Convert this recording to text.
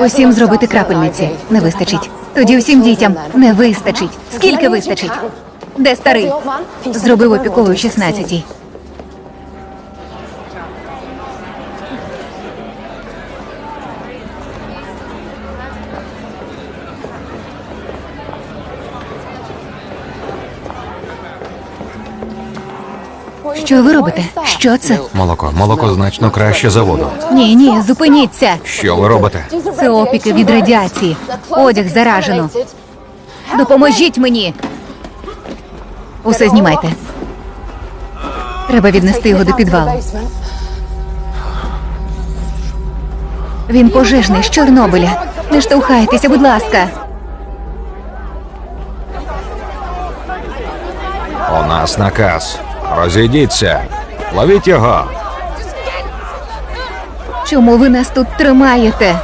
Усім зробити крапельниці не вистачить. Тоді всім дітям не вистачить. Скільки вистачить? Де старий? Зробив опікову 16-й. Що ви робите? Що це? Молоко. Молоко значно краще за воду. Ні, ні, зупиніться. Що ви робите? Це опіки від радіації. Одяг заражено. Допоможіть мені. Усе знімайте. Треба віднести його до підвалу. Він пожежний з Чорнобиля. Не штовхайтеся, будь ласка. У нас наказ. Розійдіться. Ловіть його. Чому ви нас тут тримаєте?